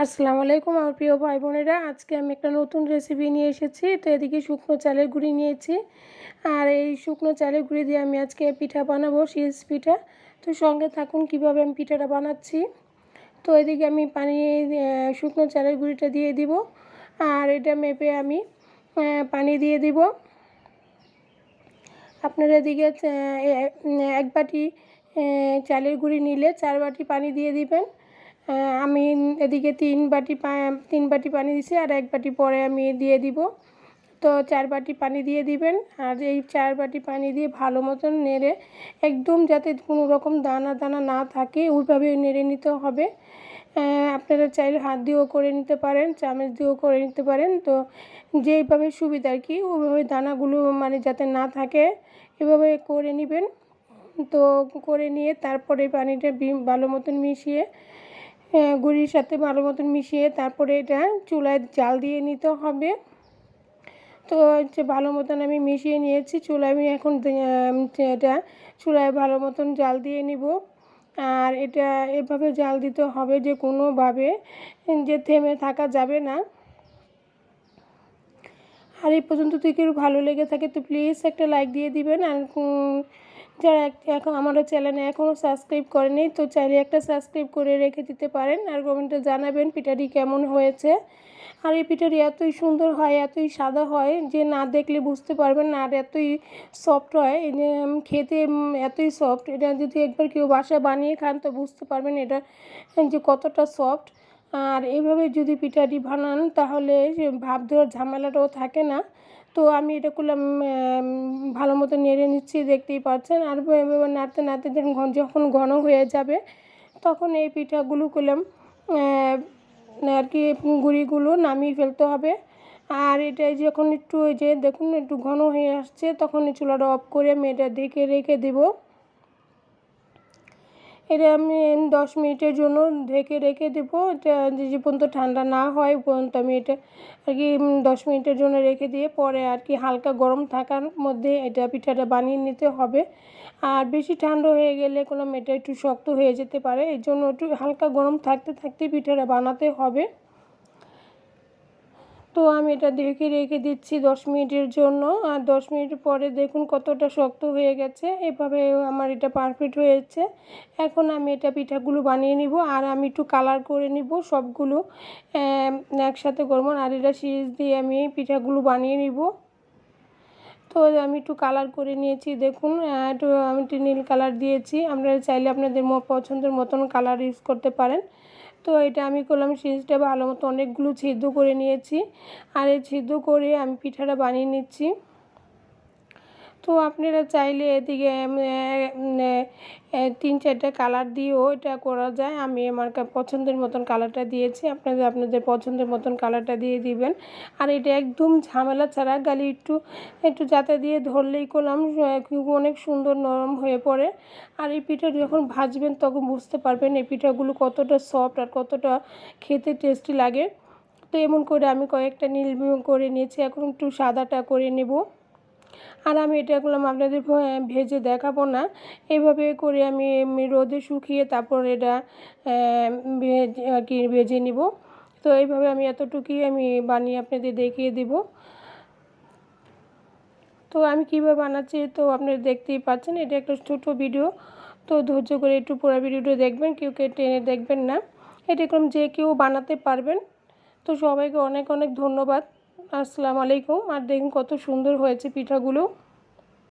আসসালামু আলাইকুম আমার প্রিয় ভাই বোনেরা। আজকে আমি একটা নতুন রেসিপি নিয়ে এসেছি। তো এদিকে শুকনো চালের গুঁড়ি নিয়েছি। আর এই শুকনো চালের গুঁড়ি দিয়ে আমি আজকে পিঠা বানাবো শীষ পিঠা। তো সঙ্গে থাকুন কীভাবে আমি পিঠাটা বানাচ্ছি। তো এদিকে আমি পানি শুকনো চালের গুঁড়িটা দিয়ে দিব। আর এটা মেপে আমি পানি দিয়ে দিব। আপনার এদিকে এক বাটি চালের গুঁড়ি নিলে চার বাটি পানি দিয়ে দিবেন। আমি এদিকে তিন বাটি তিন বাটি পানি দিছি আর এক বাটি পরে আমি দিয়ে দিব। তো চার বাটি পানি দিয়ে দিবেন। আর এই চার বাটি পানি দিয়ে ভালো মতন নেড়ে একদম যাতে কোনো রকম দানা দানা না থাকে, ওইভাবে নেড়ে নিতে হবে। আপনারা চাইলে হাত দিয়েও করে নিতে পারেন, চামচ দিয়েও করে নিতে পারেন। তো যেইভাবে সুবিধা আর কি, ওইভাবে দানাগুলো মানে যাতে না থাকে, এভাবে করে নেবেন। তো করে নিয়ে তারপরে পানিটা ভালো মতন মিশিয়ে গুঁড়ির সাথে ভালো মতন মিশিয়ে তারপরে এটা চুলায় জাল দিয়ে নিতে হবে। তো হচ্ছে ভালো মতন আমি মিশিয়ে নিয়েছি, চুলায় আমি এখন এটা চুলায় ভালো মতন জাল দিয়ে নিব। আর এটা এভাবে জাল দিতে হবে যে কোনোভাবে যে থেমে থাকা যাবে না। আর এই পর্যন্ত তুই কেউ ভালো লেগে থাকে তো প্লিজ একটা লাইক দিয়ে দিবেন। আর যারা এখন আমারও চ্যানেলে এখনও সাবস্ক্রাইব করেনি, তো চাইলে একটা সাবস্ক্রাইব করে রেখে দিতে পারেন আর কমেন্টে জানাবেন পিঠাটি কেমন হয়েছে। আর এই পিঠাটি এতই সুন্দর হয়, এতই সাদা হয় যে না দেখলে বুঝতে পারবেন না, আর এতই সফট হয়। খেতে এতই সফট এটা যদি একবার কেউ বাসায় বানিয়ে খান তো বুঝতে পারবেন এটা যে কতটা সফট আর এইভাবে যদি পিঠাটি বানান, তাহলে ভাব দেওয়ার ঝামেলাটাও থাকে না। তো আমি এটা করলাম ভালো মতো নেড়ে নিচ্ছি, দেখতেই পাচ্ছেন। আর নাড়তে নাড়তে যখন যখন ঘন হয়ে যাবে, তখন এই পিঠাগুলো করলাম। আর কি গুঁড়িগুলো নামিয়ে ফেলতে হবে। আর এটা যখন একটু ওই যে দেখুন, একটু ঘন হয়ে আসছে, তখন চুলাটা অফ করে আমি এটা ঢেকে রেখে দেবো। এটা আমি দশ মিনিটের জন্য ঢেকে রেখে দেবো। এটা যে পর্যন্ত ঠান্ডা না হয় পর্যন্ত আমি এটা আর কি দশ মিনিটের জন্য রেখে দিয়ে পরে আর কি হালকা গরম থাকার মধ্যে এটা পিঠাটা বানিয়ে নিতে হবে। আর বেশি ঠান্ডা হয়ে গেলে কোনো মেয়েটা একটু শক্ত হয়ে যেতে পারে। এর জন্য একটু হালকা গরম থাকতে থাকতে পিঠাটা বানাতে হবে। তো আমি এটা দেখে রেখে দিচ্ছি দশ মিনিটের জন্য। আর দশ মিনিট পরে দেখুন কতটা শক্ত হয়ে গেছে। এভাবে আমার এটা পারফেক্ট হয়েছে। এখন আমি এটা পিঠাগুলো বানিয়ে নিব আর আমি একটু কালার করে নিব সবগুলো একসাথে করব। আর এটা সিরিজ দিয়ে আমি পিঠাগুলো বানিয়ে নিব। তো আমি একটু কালার করে নিয়েছি, দেখুন একটু আমি একটু নীল কালার দিয়েছি। আপনারা চাইলে আপনাদের পছন্দের মতন কালার ইউজ করতে পারেন। তো এটা আমি করলাম সিরিজটা ভালো মতো অনেকগুলো ছিদ্র করে নিয়েছি। আর এই ছিদ্র করে আমি পিঠাটা বানিয়ে নিচ্ছি। তো আপনারা চাইলে এদিকে তিন চারটে কালার দিয়েও এটা করা যায়। আমি আমার পছন্দের মতন কালারটা দিয়েছি। আপনাদের আপনাদের পছন্দের মতন কালারটা দিয়ে দিবেন। আর এটা একদম ঝামেলা ছাড়া গালি একটু একটু যাতে দিয়ে ধরলেই করলাম অনেক সুন্দর নরম হয়ে পড়ে। আর এই পিঠা যখন ভাজবেন তখন বুঝতে পারবেন এই পিঠাগুলো কতটা সফট আর কতটা খেতে টেস্টি লাগে। তো এমন করে আমি কয়েকটা নীল করে নিয়েছি। এখন একটু সাদাটা করে নেব। আর আমি এটা করলাম আপনাদের ভেজে দেখাবো না। এইভাবে করে আমি রোদে শুকিয়ে তারপর এটা আর কি ভেজে নিব। তো এইভাবে আমি এতটুকুই আমি বানিয়ে আপনাদের দেখিয়ে দিব। তো আমি কীভাবে বানাচ্ছি তো আপনারা দেখতেই পাচ্ছেন, এটা একটা ছোটো ভিডিও। তো ধৈর্য করে একটু পুরো ভিডিওটা দেখবেন, কেউ কেউ টেনে দেখবেন না। এটা এরকম যে কেউ বানাতে পারবেন। তো সবাইকে অনেক অনেক ধন্যবাদ। আসসালামু আলাইকুম। আর দেখুন কত সুন্দর হয়েছে পিঠাগুলো।